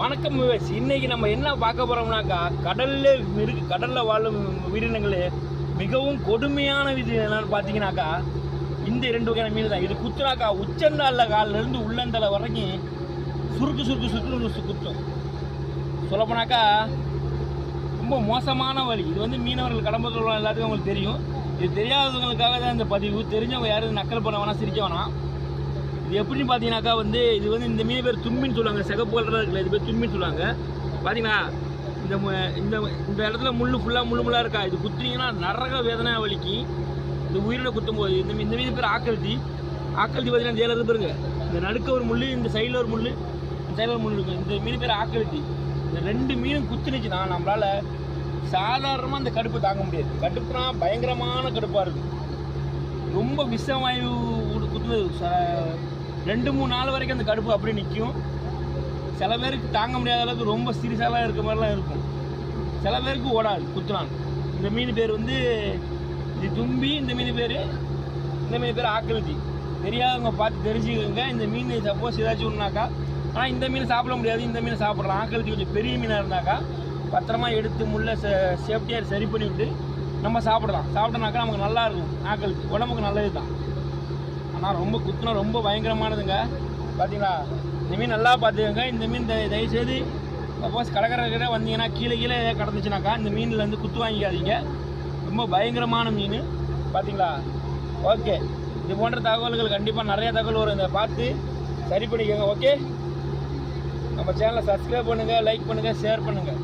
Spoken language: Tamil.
வணக்கம் விவேஸ் இன்னைக்கு நம்ம என்ன பார்க்க போகிறோம்னாக்கா கடலில் இருக்கு கடலில் வாழும் உயிரினங்கள் மிகவும் கொடுமையான இது என்னன்னு பார்த்தீங்கன்னாக்கா இந்த ரெண்டு வகையான மீன் தான். இது குத்துனாக்கா உச்சந்தால காலிலேருந்து உள்ளந்தலை வரைக்கும் சுருக்கு சுருக்கு சுருக்கு குத்தும். சொல்லப்போனாக்கா ரொம்ப மோசமான வழி இது வந்து மீனவர்கள் கடம்பத்தில் உள்ள எல்லாத்துக்கும் உங்களுக்கு தெரியும். இது தெரியாதவங்களுக்காக தான் இந்த பதிவு. தெரிஞ்சவங்க யாரும் நக்கல் பண்ண வேணாம் சிரிக்க வேணாம். இது எப்படின்னு பார்த்தீங்கன்னாக்கா வந்து இது வந்து இந்த மீன் பேர் தும்மின்னு சொல்லுவாங்க. சிகப்பு கலராக இருக்குல்ல இது பேர் தும்மின்னு சொல்லுவாங்க. பார்த்தீங்களா இந்த இந்த இந்த இடத்துல முள் ஃபுல்லாக முள் முள்ளாக இருக்கா? இது குத்துனீங்கன்னா நரக வேதனை வலிக்கு. இந்த உயிரினை குத்தும் போது இந்த இந்த மீன் பேர் ஆக்கல்தி. ஆக்கல்தி பார்த்தீங்கன்னா ஜெயில இருந்து பாருங்க. இந்த நடுக்க ஒரு முள் இந்த சைடில் ஒரு முள் இந்த சைடில் ஒரு முள் இருக்கும் இந்த மீன் பேர் ஆக்கல்தி. இந்த ரெண்டு மீனும் குத்துனுச்சுன்னா நம்மளால் சாதாரணமாக அந்த கடுப்பு தாங்க முடியாது. கடுப்புனா பயங்கரமான கடுப்பாக இருக்கும். ரொம்ப விஷவாயு குத்துனது. ச- ரெண்டு மூணு நாள் வரைக்கும் அந்த கடுப்பு அப்படியே நிற்கும் சில பேருக்கு தாங்க முடியாத அளவுக்கு ரொம்ப சீரியஸாலாம் இருக்க மாதிரிலாம் இருக்கும். சில பேருக்கு ஓடாது குத்துறான் இந்த மீன் பேர் வந்து இது தும்பி இந்த மீன் பேர் இந்த மீன் பேர் ஆக்கிருதி தெரியாதவங்க பார்த்து தெரிஞ்சுக்கோங்க. இந்த மீன் சப்போஸ் ஏதாச்சும் ஒன்றுனாக்கா ஆனால் இந்த மீன் சாப்பிட முடியாது இந்த மீன் சாப்பிட்றோம் ஆக்கிருதி கொஞ்சம் பெரிய மீனாக இருந்தாக்கா பத்திரமா எடுத்து முள்ள சேஃப்டியாக சரி பண்ணிவிட்டு நம்ம சாப்பிடலாம். சாப்பிட்டோம்னாக்கா நமக்கு நல்லா இருக்கும். ஆக்கழுதி உடம்புக்கு நல்லது தான் ஆனால் ரொம்ப குத்துனா ரொம்ப பயங்கரமானதுங்க. பார்த்தீங்களா இந்த மீன் நல்லா பார்த்துக்கோங்க. இந்த மீன் தயவுசெய்து சப்போஸ் கடற்கரை வந்தீங்கன்னா கீழே கீழே எதாவது கடந்துச்சுனாக்கா இந்த மீனில் வந்து குத்து வாங்கிக்காதீங்க. ரொம்ப பயங்கரமான மீன். பார்த்தீங்களா ஓகே. இது போன்ற தகவல்கள் கண்டிப்பாக நிறைய தகவல் வரும். இதை பார்த்து சரி பண்ணிக்கோங்க. ஓகே? நம்ம சேனலை சப்ஸ்கிரைப் பண்ணுங்கள் லைக் பண்ணுங்கள் ஷேர் பண்ணுங்கள்